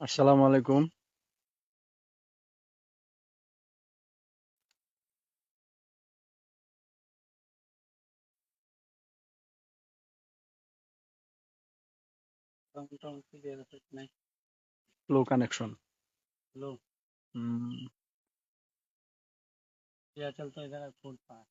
আসসালামু আলাইকুম। লো কানেকশন লো এয়ারটেল তো এখানে ফুল পায়।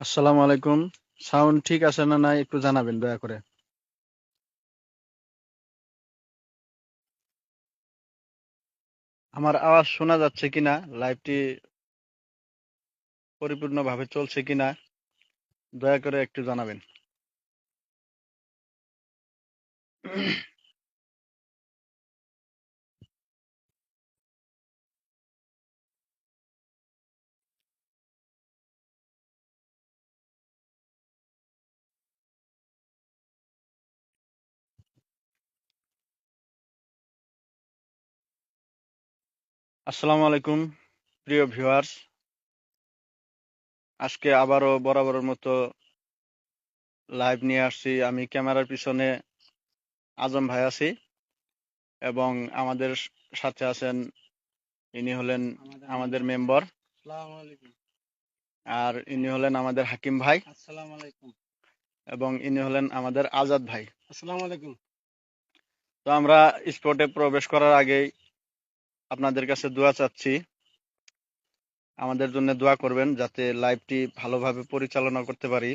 আসসালামু আলাইকুম। সাউন্ড ঠিক আছে না নাই একটু জানাবেন, দয়া করে। আমার আওয়াজ শোনা যাচ্ছে কিনা, লাইভটি পরিপূর্ণভাবে চলছে কিনা, দয়া করে একটু জানাবেন। আসসালামু আলাইকুম প্রিয় ভিউয়ার্স। আজকে আবারও বরাবরের মতো লাইভ নিয়ে আসছি। আমি ক্যামেরার পিছনে আজম ভাই আছি এবং আমাদের সাথে আছেন ইনি হলেন আমাদের মেম্বার। আর ইনি হলেন আমাদের হাকিম ভাই এবং ইনি হলেন আমাদের আজাদ ভাই। আসসালামু আলাইকুম। তো আমরা স্পোর্টে প্রবেশ করার আগেই আপনাদের কাছে দোয়া চাচ্ছি। আমাদের জন্য দোয়া করবেন যাতে লাইভটি ভালোভাবে পরিচালনা করতে পারি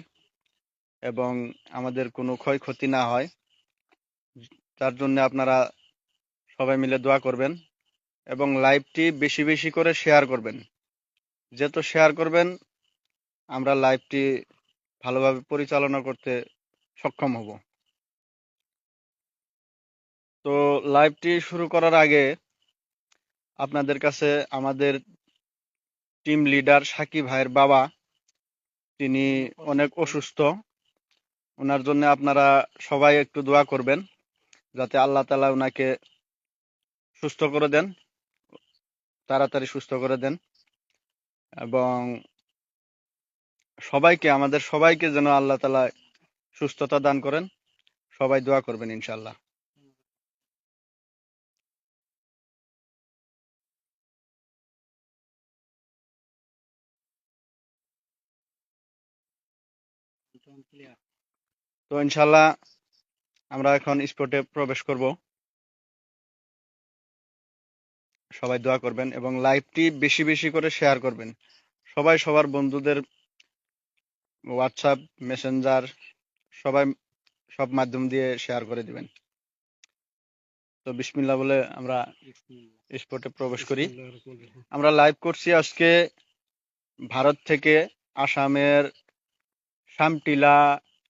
এবং আমাদের কোনো ক্ষয়ক্ষতি না হয়। তার জন্য আপনারা সবাই মিলে দোয়া করবেন এবং লাইভটি বেশি বেশি করে শেয়ার করবেন। যেহেতু শেয়ার করবেন, আমরা লাইভটি ভালোভাবে পরিচালনা করতে সক্ষম হব। তো লাইভটি শুরু করার আগে আপনাদের কাছে আমাদের টিম লিডার সাকিব ভাইয়ের বাবা, তিনি অনেক অসুস্থ। ওনার জন্য আপনারা সবাই একটু দোয়া করবেন, যাতে আল্লাহ তালা ওনাকে সুস্থ করে দেন, তাড়াতাড়ি সুস্থ করে দেন এবং সবাইকে, আমাদের সবাইকে যেন আল্লাহ তালা সুস্থতা দান করেন। সবাই দোয়া করবেন ইনশাল্লাহ তো ইনশাল্লাহ আমরা এখন স্পটে প্রবেশ করব। সবাই দোয়া করবেন এবং লাইভটি বেশি বেশি করে শেয়ার করবেন। সবাই সবার বন্ধুদের হোয়াটসঅ্যাপ মেসেঞ্জার সবাই সব মাধ্যম দিয়ে শেয়ার করে দিবেন। তো বিসমিল্লাহ বলে আমরা স্পটে প্রবেশ করি। আমরা লাইভ করছি আজকে ভারত থেকে আসামের সামটিলা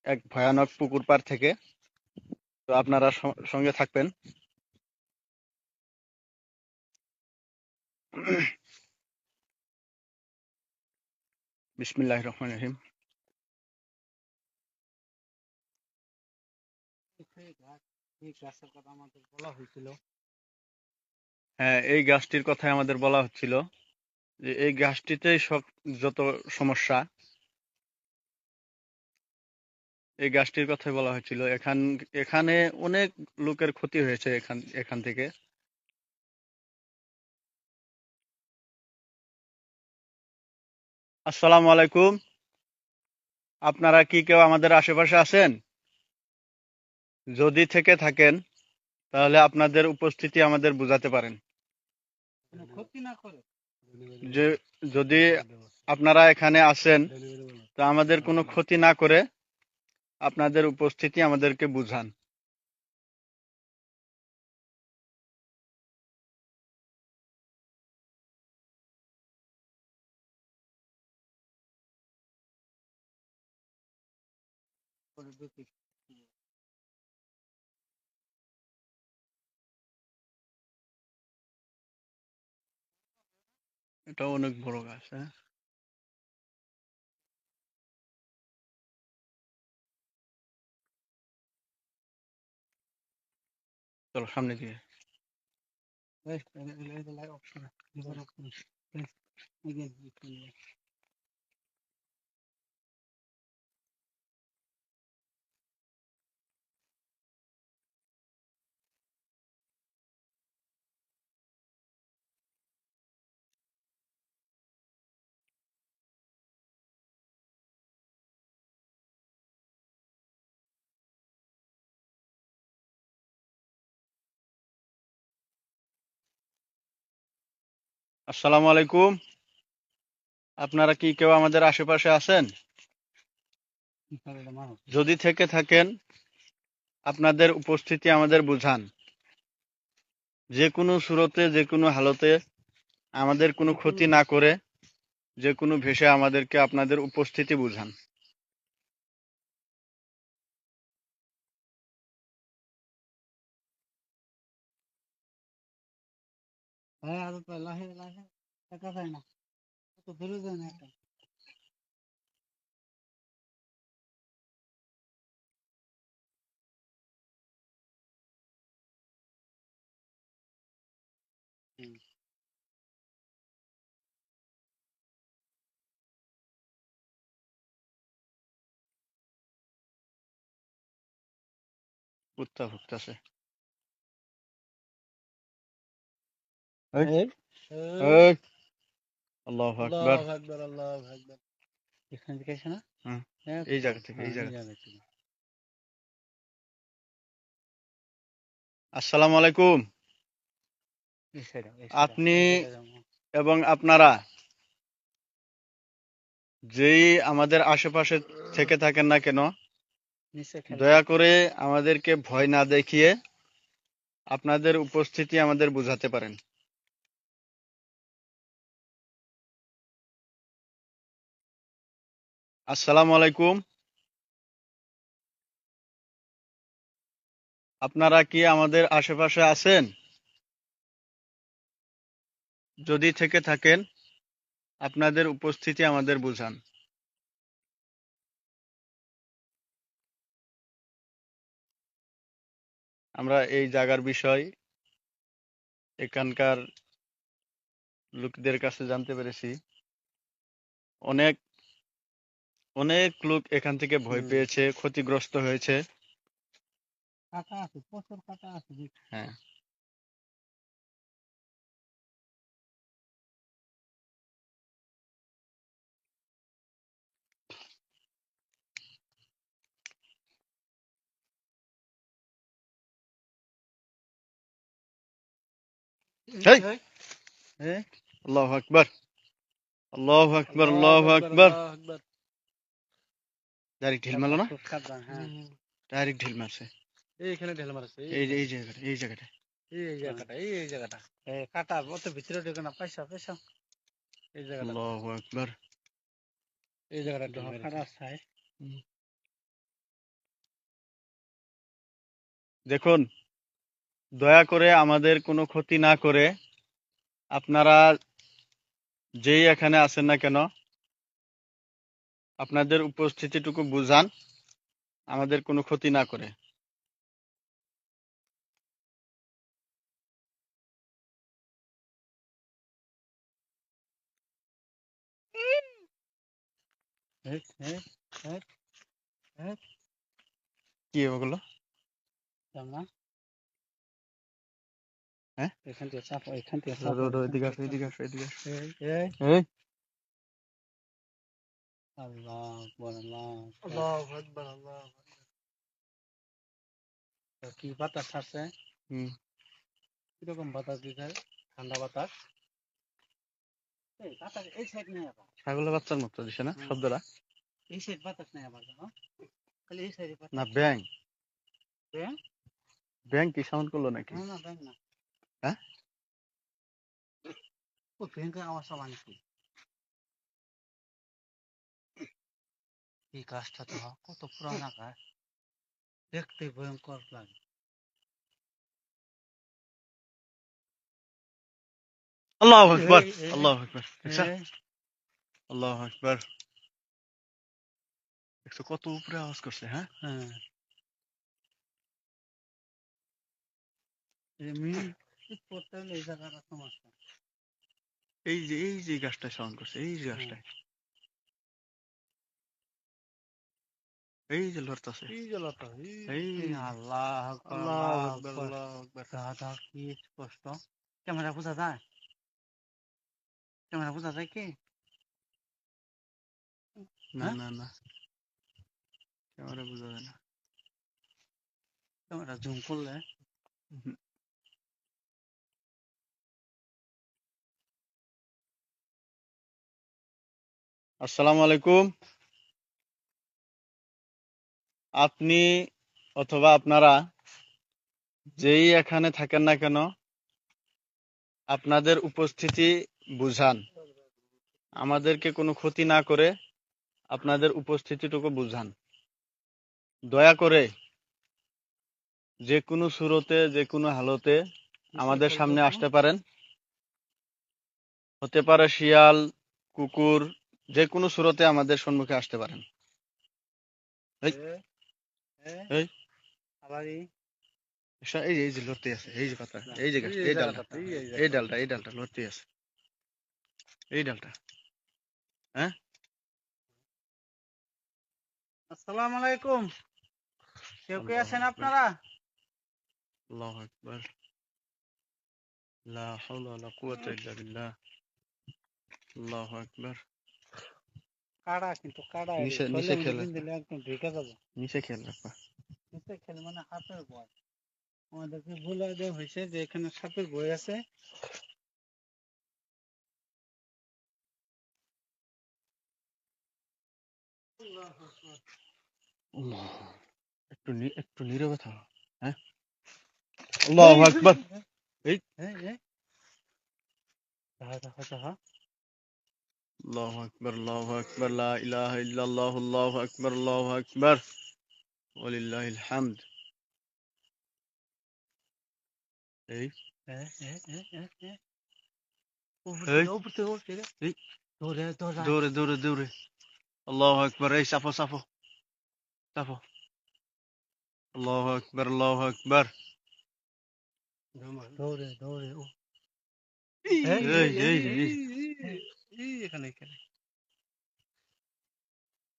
এক ভয়ানক পুকুর পাড় থেকে। তো আপনারা সঙ্গে থাকবেন। বিসমিল্লাহ রহমান রহিম। কথা হ্যাঁ এই গাছটির কথাই আমাদের বলা হচ্ছিল যে, এই গাছটিতেই সব যত সমস্যা এই গাছটির কথাই বলা হয়েছিল। এখান, এখানে অনেক লোকের ক্ষতি হয়েছে এখান এখান থেকে। আসসালামু আলাইকুম। আপনারা কি কেউ আমাদের আশেপাশে আছেন? যদি থেকে থাকেন, তাহলে আপনাদের উপস্থিতি আমাদের বুঝাতে পারেন। যে, যদি আপনারা এখানে আসেন, তো আমাদের কোনো ক্ষতি না করে আপনাদের উপস্থিতি আমাদেরকে বুঝান। এটা অনেক বড় গাছ হ্যাঁ। চলো সামনে দিয়ে এই আসসালামু আলাইকুম। আপনারা কি কেউ আমাদের আশেপাশে আছেন? যদি থেকে থাকেন, আপনাদের উপস্থিতি আমাদের বুঝান। যে কোনো সুরতে, যে কোনো হালতে আমাদের কোনো ক্ষতি না করে, যে কোনো ভেসে আমাদেরকে আপনাদের উপস্থিতি বুঝান। হ্যাঁ, আরও তো লাহে লাহে দেখা যায় না তো দূরে যায় না এটা হুম। কুত্তা ভুগতেছে এই, আল্লাহ আকবার আল্লাহু আকবার, আল্লাহু আকবার। এখান থেকে আসে না? হুম, এই জায়গা থেকে এই জায়গা থেকে। আসসালামু আলাইকুম আপনি-। এবং আপনারা যেই আমাদের আশেপাশে থেকে থাকেন না কেন দয়া করে আমাদেরকে ভয় না দেখিয়ে আপনাদের উপস্থিতি আমাদের বুঝাতে পারেন আসসালামু আলাইকুম। আপনারা কি আমাদের আশেপাশে আছেন? যদি থেকে থাকেন, আপনাদের উপস্থিতি আমাদের বুঝান। আমরা এই জায়গার বিষয় এখানকার লোকদের কাছে জানতে পেরেছি। অনেক অনেক লোক এখান থেকে ভয় পেয়েছে ক্ষতিগ্রস্ত হয়েছে। কাটা আছে, প্রচুর কাটা আছে। হ্যাঁ। আল্লাহ আকবার। আল্লাহ আকবার। আল্লাহু আকবার। ডাইরেক্ট ঢিল মারলো না। ডাইরেক্ট ঢিল মারছে। এইখানে ঢেল মারছে এই যে এই জায়গাটা এই জায়গাটা। এই জায়গাটা এই এই জায়গাটা। এই কাটা অত ভিতরে ঢুকে না পয়সা পয়সা এই জায়গাটা। আল্লাহু আকবার। এই জায়গাটা ঢেল ঢোকার মারছে। দেখুন দয়া করে আমাদের কোনো ক্ষতি না করে আপনারা যেই এখানে আছেন না কেন আপনাদের উপস্থিতিটুকু বুঝান আমাদের কোনো ক্ষতি না করে। কি ওগুলো হ্যাঁ? এখান থেকে চাপো এখান থেকে চাপো। এদিকে আসো এদিকে আসো এদিকে আসো। এই, এই। আল্লাহ আকবার, আল্লাহ আল্লাহু আকবার আল্লাহু তো কি বাতাস আছে হুম। কীরকম বাতাস দিতে ঠান্ডা বাতাস? এই বাতাস এই সাইড নেই আবার। ছাগলের বাচ্চার মতো দিছে না। শব্দটা? এই সাইড বাতাস নেই আবার জানো খালি এই সাইডে বাতাস। না ব্যাং ব্যাং? ব্যাং কি সাউন্ড করল নাকি? না না ব্যাং না। হ্যাঁ? ও ভয়ঙ্কর আওয়াজ সব এই গাছটা তো কত পুরানা গাছ। দেখতে ভয়ঙ্কর লাগে। আল্লাহু আকবার আল্লাহু আকবার। আল্লাহু আকবার। দেখছ কত উপরে আওয়াজ করছে হ্যাঁ? হ্যাঁ। এই যে এই যে গাছটা সাউন্ড করছে এই যে গাছটায়। এই যে লড়তাছে এই যে লতা এই আল্লাহ আল্লাহ। দাদা কি স্পষ্ট? ক্যামেরা বোঝা যায়? ক্যামেরা বোঝা যায় কি? না হ্যাঁ? না না। ক্যামেরা বোঝা যায় না। ক্যামেরা জুম করলে? আসসালামু আলাইকুম। আপনি অথবা আপনারা যেই এখানে থাকেন না কেন, আপনাদের উপস্থিতি বুঝান। আমাদেরকে কোনো ক্ষতি না করে আপনাদের উপস্থিতিটুকু বুঝান। দয়া করে যে কোনো সুরতে যে কোনো হালতে আমাদের সামনে আসতে পারেন। হতে পারে শিয়াল, কুকুর যে কোনো সুরতে আমাদের সম্মুখে আসতে পারেন। এই। আবার এই? এই যে- এই যে লড়তে আছে এই যে পাতা এই যে গাছ এই ডালটা এই- ডালটা এই ডালটা লড়তে আছে এই ডালটা আসসালামু আলাইকুম। কেউ কে আছেন আপনারা? আল্লাহু আকবার। লা হাওলা ওয়ালা কুওয়াতা ইল্লা বিল্লাহ। আল্লাহু আকবার। কাড়া কিন্তু কাড়া নিচে- নিচে খেলে। দিলে একদম ঢেকে যাবে। নিচে রাখবা নিচে খেলে মানে হাতের বয় আমাদেরকে বলে দেওয়া হয়েছে যে এখানে সাপের বই আছে। একটু একটু নীরবে থাকো হ্যাঁ? আল্লাহু আকবার। এই এই দেখা দেখা দেখা আল্লাহু আকবার আল্লাহু আকবার লা ইলাহা ইল্লাল্লাহু আল্লাহু আকবার আল্লাহু আকবার ওয়ালিল্লাহিল হামদ এই এই এই এই এই এই উপর এই। থেকে উপর থেকে উপর থেকে এই। ধরে ধরে দৌড়ে দৌড়ে দৌড়ে আল্লাহু আকবার এই এই এখানে এখানে।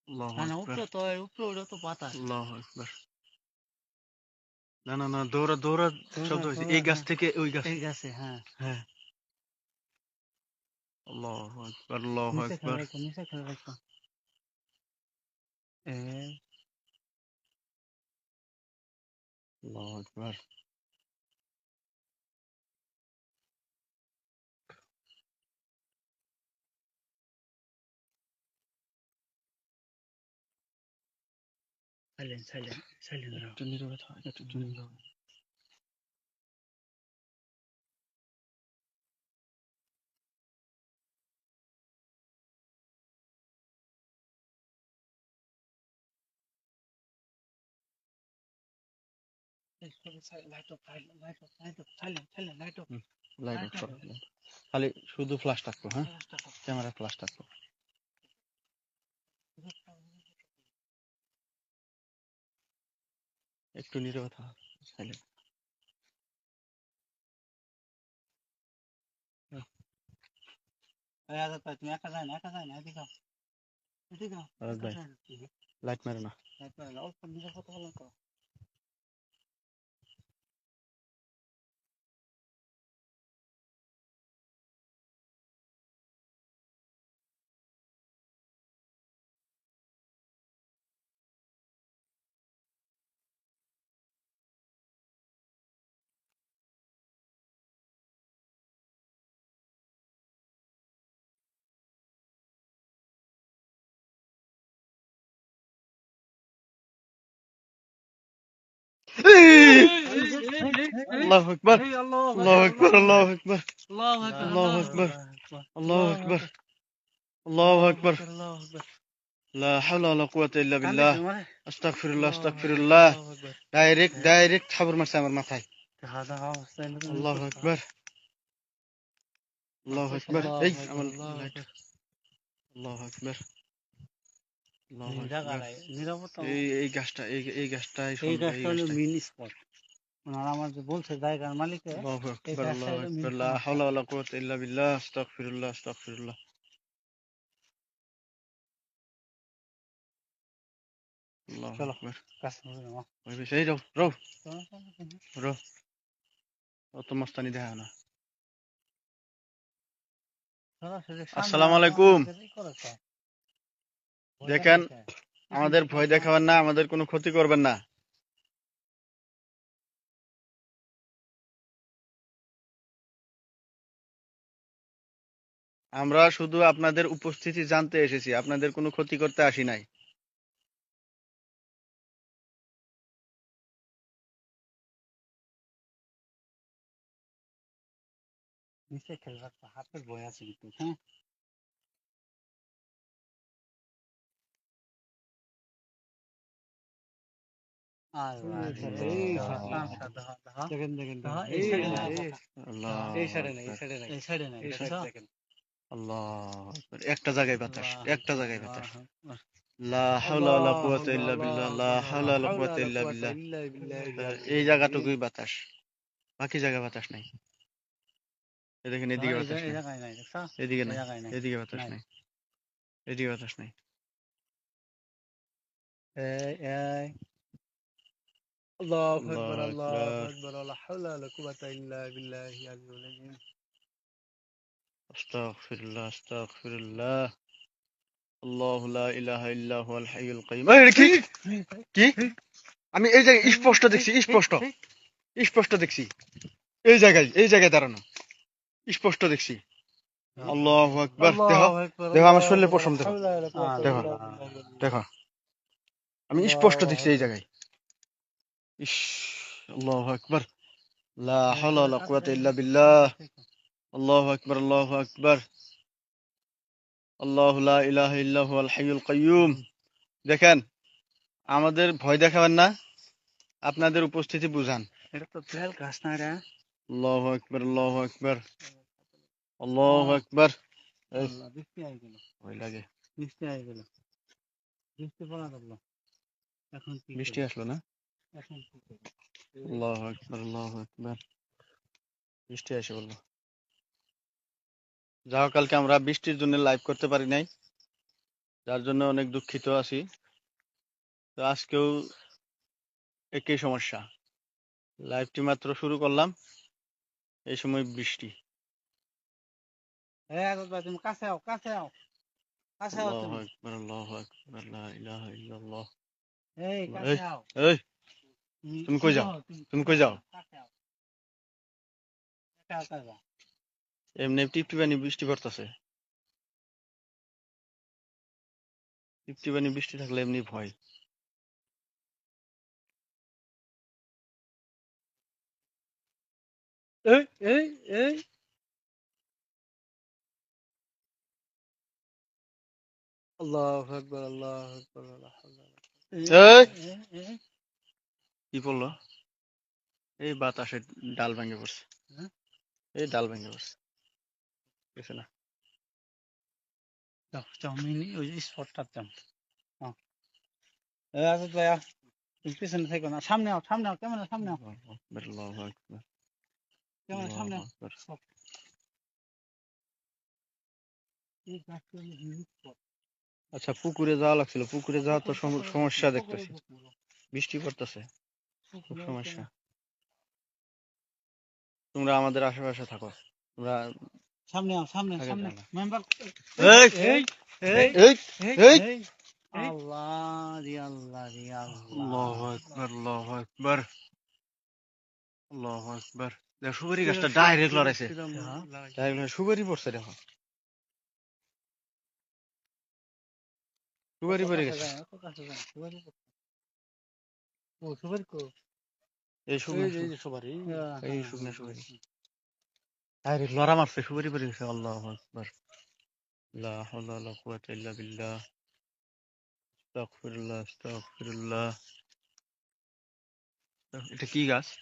না না উপরে তো উপরে ওটা তো বাতাস। আল্লাহু আকবার। না না না দৌড়া দৌড়া শব্দ হয়েছে। এই গাছ হ্যাঁ। থেকে ওই গাছ এই গেছে হ্যাঁ। হ্যাঁ। আল্লাহু আকবার আল্লাহু আকবার। নিচে খেলে রাখো। আল্লাহু আকবার। সাইলেন্ট সাইলেন্ট সাইলেন্ট একটু নীরবে থাক একটু নীরবে খালি শুধু ফ্ল্যাশ থাকব হ্যাঁ? ক্যামেরা ফ্ল্যাশ থাকব একটু নীরবে থাক সাইলেন্ট তুমি একা যায় না একা যায় না এদিকে। এদিকে। লাইট মারে না লাইট মারে না, অল্প নিজের কথা বলেন তো আল্লাহু আকবার এই আল্লাহ আল্লাহু আকবার আল্লাহু আকবার আল্লাহু আকবার আল্লাহু আকবার আল্লাহু আকবার আল্লাহু আকবার আল্লাহু আকবার লা হাওলা ওয়ালা কুওয়াতা ইল্লা কান্দে বিল্লাহ তোমারে? আস্তাগফিরুল্লাহ আস্তাগফিরুল্লাহ ডাইরেক্ট ডাইরেক্ট থাবর মারছে আমার মাথায় দেখা দেখা অবস্থায় নতুন আল্লাহু নতুন আকবার আল্লাহু আকবার এই এই গাছটা এই গাছটা হলো স্পট ওনারা আমার যে বলছে জায়গার মালিকে লা হাওলা ওয়ালা কুওয়াতা ইল্লা বিল্লাহ আস্তাগফিরুল্লাহ আস্তাগফিরুল্লাহ। চলো। কাছে অত মস্তানি দেখা না। আসসালামু আলাইকুম। দেখেন, আমাদের ভয় দেখাবেন না আমাদের কোনো ক্ষতি করবেন না। আমরা শুধু আপনাদের উপস্থিতি জানতে এসেছি আপনাদের কোনো ক্ষতি করতে আসি নাই। নিচে খেলে রাখতো, হাতের ভয় আছে কিন্তু, হ্যাঁ? দেখেন দেখেন এই সাইডে এই- এই নাই, দেখেন আল্লাহ একটা জায়গায় বাতাস একটা জায়গায় বাতাস। লা হাওলা ওয়ালা কুওয়াতা ইল্লা বিল্লাহ লা হাওলা ওয়ালা কুওয়াতা ইল্লা বিল্লাহ। এই জায়গাটুকুই বাতাস বাকি জায়গা বাতাস নাই। দেখেন এদিকে হ্যাঁ, বাতাস নাই? এদিকে নাই এদিকে বাতাস নাই। নাই। এদিকে বাতাস নাই। এই, এই, আল্লাহু আল্লাহু আকবার আল্লাহু আকবার। আকবার লা হাওলা ওয়ালা কুওয়াতা ইল্লা বিল্লাহি আল-আলিয়্যিল আযীম আস্তাগফিরুল্লাহ আস্তাগফিরুল্লাহ আল্লাহু লা ইলাহা ইল্লা হুয়াল হাইয়ুল কাইয়্যুম কি? কি? আমি এই জায়গায় স্পষ্ট দেখছি স্পষ্ট। স্পষ্ট দেখছি। এই জায়গায় এই জায়গায় দাঁড়ানো। স্পষ্ট দেখছি। আল্লাহু আকবার। দেখো দেখো আমার শরীরে পশম দেখো। দেখো। দেখো আমি স্পষ্ট দেখছি এই জায়গায়। ইস আল্লাহু আকবার। লা হাওলা ওয়ালা কুওয়াতা ইল্লা বিল্লাহ। আল্লাহু আকবার আল্লাহু আকবার। আল্লাহু লা ইলাহা ইল্লা হুয়াল হাইয়ুল কাইয়্যুম দেখেন আমাদের ভয় দেখাবেন না আপনাদের উপস্থিতি বুঝান। এটা তো বেল গাছ না রে। আল্লাহু আকবার আল্লাহু আকবার। আল্লাহু আকবার। আল্লাহ, বৃষ্টি আই গেল। ভয় লাগে। বৃষ্টি আই গেল। বৃষ্টি পড়া লাগল। এখন বৃষ্টি আসলো না? আল্লাহু আকবার আল্লাহু আকবার। বৃষ্টি আসে বলল। যাও কালকে আমরা বৃষ্টির জন্য লাইভ করতে পারি নাই। যার জন্য অনেক দুঃখিত আছি। তো আজকেও একই সমস্যা। লাইভটি মাত্র শুরু করলাম। এই সময় বৃষ্টি। কাছে আও কাছে আও। কাছে আও আল্লাহু আকবার আল্লাহু আকবার লা ইলাহা ইল্লাল্লাহ। এই, কাছে আও। এই। তুমি কই যাও? তুমি কই যাও? এমনি টিপটিপানি বৃষ্টি পড়তেছে। টিপটিপানি বৃষ্টি থাকলে এমনি ভয়। এই এই এই। আল্লাহু আকবার আল্লাহু আকবার এই, কি পড়ল এই বাতাসে ডাল ভেঙে পড়ছে। হ্যাঁ? এই ডাল ভেঙে পড়ছে। গেছে না। ওই যে স্পটটা পিছনে থেকো সামনে আও সামনে আও ক্যামেরা সামনে আও। ক্যামেরা সামনে আও। আচ্ছা পুকুরে যাওয়া লাগছিল। পুকুরে যাওয়া তো সমস্যা দেখতেছি। বৃষ্টি পড়তেছে। খুব সমস্যা। তোমরা আমাদের আশেপাশে থাকো। তোমরা সামনে আও সামনে সামনে। মেম্বার এই এই এই এই এই এই আল্লাহ রে আল্লাহ রে আল্লাহু আকবার আল্লাহু আকবার। আল্লাহু আকবার। দেখো সুপারি গাছটা ডাইরেক্ট লড়াইছে। হ্যাঁ। ডাইরেক্ট সুপারি পড়ছে দেখো। সুপারি পড়ে গেছে। সুপারি ও, সুপারি? এই শুকনো যে- এই সবার এই হ্যাঁ, হ্যাঁ, শুকনো হ্যাঁ, সুপারি। হ্যাঁ। লড়া মারছে সুপারি পড়ে গেছে আল্লাহু আকবার। লা হাওলা ওয়ালা কুওয়াতা ইল্লা বিল্লাহ। আস্তাগফিরুল্লাহ আস্তাগফিরুল্লাহ। এটা কি গাছ?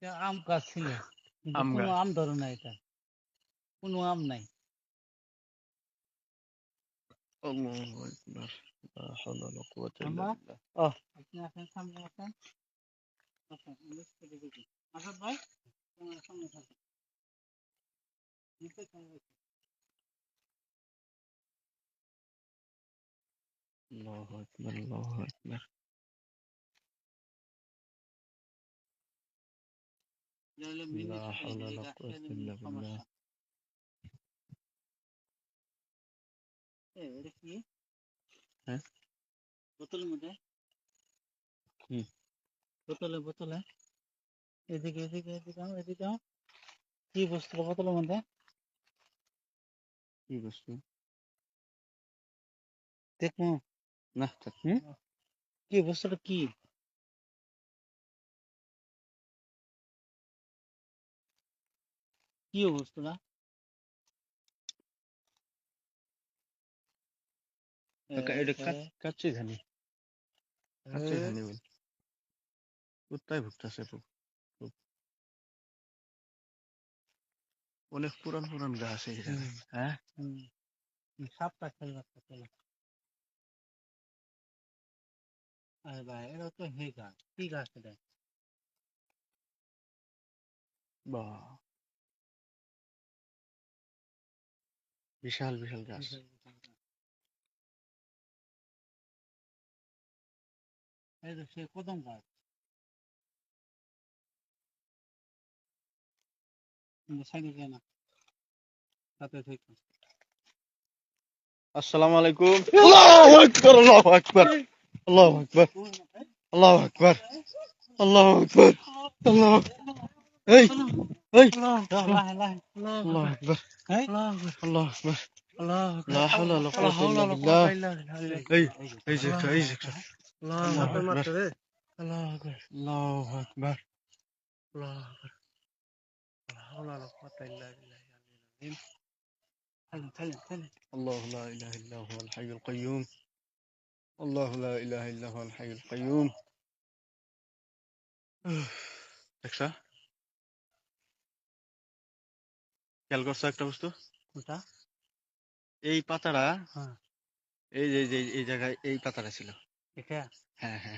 এটা আম গাছ ছিল আম কোনো আম ধরে না এটা। কোনো আম নাই। আল্লাহু আকবার। লা হাওলা ওয়ালা কুওয়াতা ইল্লা বিল্লাহ। আপনি সামনে আসেন। আচ্ছা থেকে দেখি আসাদ ভাই তোমার সামনে থাকো। আল্লাহু আকবার আল্লাহু আকবার মিনি বোতলে বোতলে এদিকে এদিকে এদিকে আও, এদিকে আও। কি বস্তু বোতলের মধ্যে কি বস্তু দেখব না থাক। কি বস্তুটা কি কি বস্তুটা কাকা, এটা কাচ- কাচ্চি ধানি কাচ্চি এ, ধানি বল কোথায় ভুগতেছে। অনেক পুরান পুরান গাছ এই হ্যাঁ? সাপটা খেলবার তো আরে ভাই এটা তো হে গাছ কি গাছ এটা? বাহ। বিশাল বিশাল গাছ। বিশাল বিশাল গাছ। এই তো সে কদম গাছ। আসসালামু আলাইকুম। আল্লাহু আকবার আল্লাহু আকবার আল্লাহু আকবার আল্লাহু আকবার আল্লাহু আকবার আল্লাহু এই এই। আল্লাহু আকবার আল্লাহু আকবার। এই যে একটা, এই যে একটা। আল্লাহু আকবার মারতে রে। আল্লাহু আকবার। আল্লাহু আকবার আল্লাহু আকবার। লা হাওলা ওয়ালা কুওয়াতা ইল্লা বিল্লাহিল আলিয়্যিল আযীম। الله لا إله إلا هو الحي القيوم الله لا إله إلا هو الحي القيوم দেখছা খেয়াল করছো একটা বস্তু কোনটা এই পাতাটা হ্যাঁ। এই যে এই যে এই জায়গায় এই পাতাটা ছিল এটা হ্যাঁ হ্যাঁ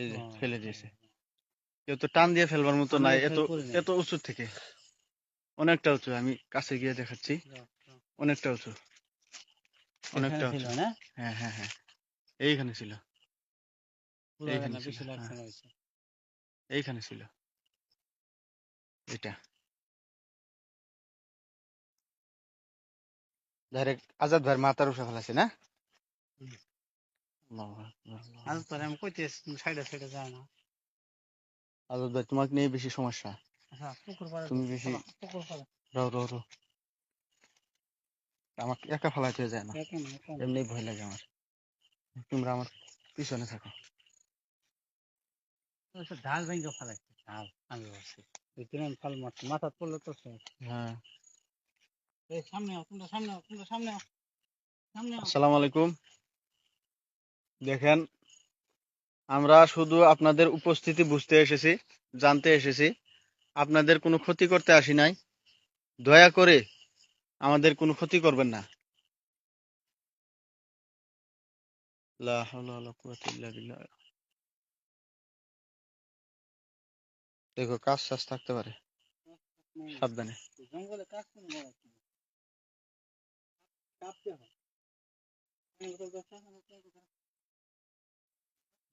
এই যে ফেলে দিয়েছে। কেউ তো টান দিয়ে ফেলবার মতো নাই এত এত উঁচু থেকে। অনেকটা উঁচু আমি কাছে গিয়ে দেখাচ্ছি। অনেকটা উঁচু। অনেকটা উঁচু। হ্যাঁ হ্যাঁ হ্যাঁ। এইখানে ছিল। এইখানে ছিল, হ্যাঁ। এইখানে ছিল। এটা। ডাইরেক্ট আজাদ ভাইয়ের মাথার উপরে ফেলাছে না হুম। আল্লাহু আকবার, আল্লাহু আজ আকবার। পরে আমি কইতে সাইডে সাইডে যায় না। আজাদ ভাই তোমাকে নিয়ে বেশি সমস্যা। আচ্ছা তুমি বেশি পুকুর পাড়ে। রাও রাও রাও। আমাকে একা যায় না। এমনি ভয় লাগে আমার। তোমরা আমার পিছনে থাকো। ঢাল ভেঙে ফেলাইছে ঢাল আমি বলছি ফাল মারছে মাথা পড়লে তো হ্যাঁ। এই সামনে সামনে সামনে আসসালামু আলাইকুম। দেখেন, আমরা শুধু আপনাদের উপস্থিতি বুঝতে এসেছি, জানতে এসেছি। আপনাদের কোনো ক্ষতি করতে আসি নাই। দয়া করে আমাদের কোনো ক্ষতি করবেন না। দেখো, কাজ সাজ থাকতে পারে। সাবধানে।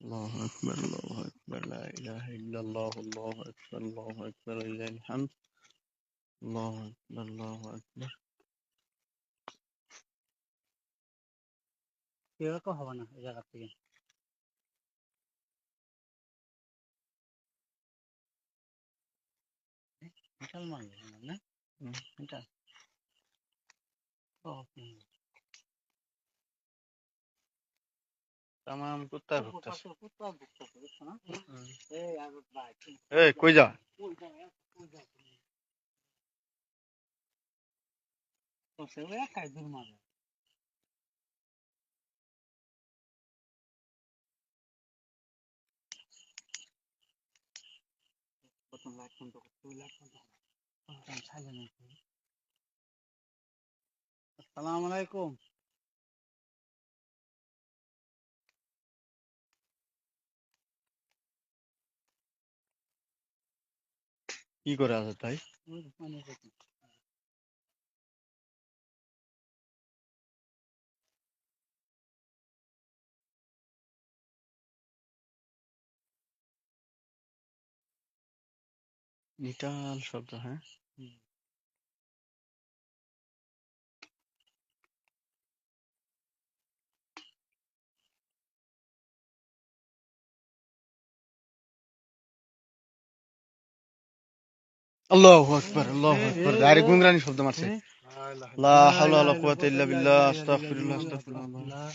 الله أكبر الله أكبر لا إله إلا الله الله أكبر الله أكبر ولله الحمد. الله أكبر الله أكبر. يا قهونا إذا غطينا ما شاء الله أنت. তামাম কুত্তায় ভুগতেছে কুত্তা ভুগতেছে, বুঝছো না? এই আগত ভাই, এই কই যা কই যাও, এক কই যাও তুমি? বসে ওই একাই দূর মারে। প্রথম লাইট বন্ধ করতে, ওই লাইট বন্ধ করো। প্রথম silent হইতে হবে। আসসালামু আলাইকুম কি করে আছে তাই। বিটাল শব্দ হ্যাঁ আল্লাহু আকবার আল্লাহু আকবার। গাড়ি গুংরানি শব্দ মারছে। লা হাওলা ওয়ালা কুওয়াতা ইল্লা বিল্লাহ আস্তাগফিরুল্লাহ আস্তাগফিরুল্লাহ।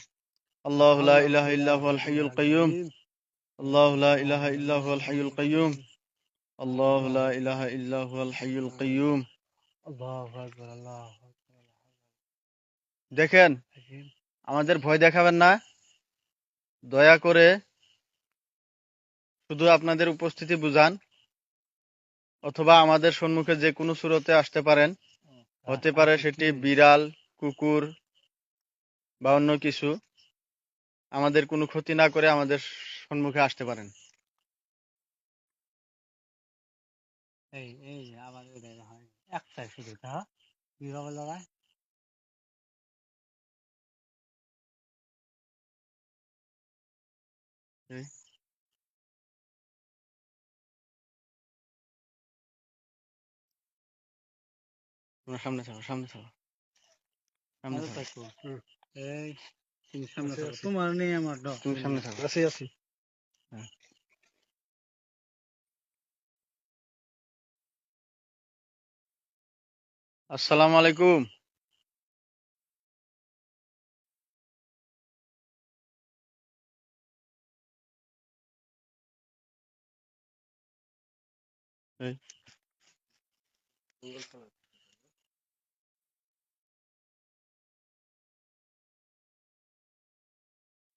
আল্লাহু লা ইলাহা ইল্লা হুয়াল হাইয়ুল কাইয়্যুম আল্লাহু লা ইলাহা ইল্লা হুয়াল হাইয়ুল কাইয়্যুম আল্লাহু লা ইলাহা ইল্লা হুয়াল হাইয়ুল কাইয়্যুম আল্লাহু আকবার, আল্লাহু আকবার। দেখেন। আমাদের ভয় দেখাবেন না। দয়া করে শুধু আপনাদের উপস্থিতি বুঝান। অথবা আমাদের সম্মুখে যে কোনো সুরতে আসতে পারেন। হতে পারে সেটি বিড়াল কুকুর বা অন্য কিছু। আমাদের কোনো ক্ষতি না করে আমাদের সম্মুখে আসতে পারেন। এই এই যে আবার হয়। একটাই শুধু তা? কীভাবে লড়াই? তোমরা সামনে থাকো সামনে থাকো সামনে থাকো থাকো। এই তুমি সামনে থাকো তোমার নেই আমার ডর তুমি সামনে থাকো আছি আছি। আসসালামু আলাইকুম।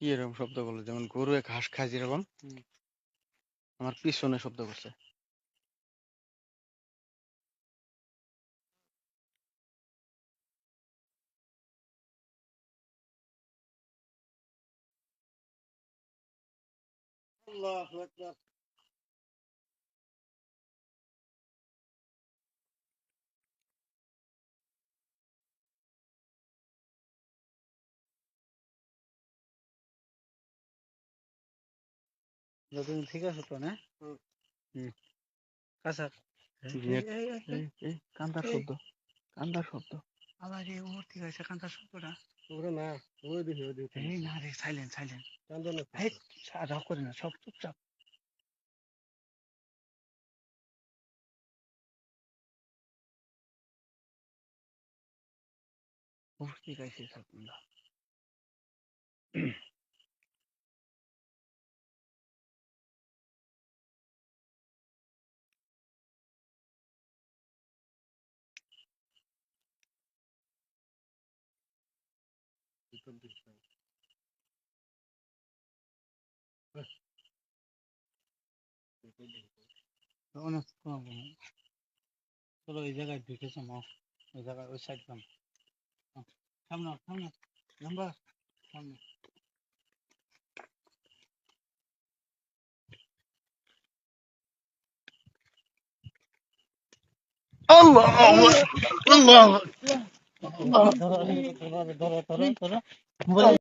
কি এরকম শব্দ করল? যেমন গরু ঘাস খায় যেরকম আমার পিছনে শব্দ করছে। আল্লাহু আকবার। তুমি ঠিক আছে তো না? হুম। কাঁচা। কান্দার শব্দ কান্দার শব্দ। আবার এই ওর ঠিক আছে কান্তা শব্দটা ওরে না ওই দেখি ওই দেখি। এই না রে সাইলেন্ট সাইলেন্ট কান্দো না এই রাগ করে না সব চুপচাপ। ওর ঠিক আছে সব না অনেক কম চলো এই জায়গায় ঢুকেছে মা ওই জায়গায় ওই সাইড কাম সামনে আও, সামনে নাম্বার সামনে আল্লাহ আল্লাহ ¿no? Bueno,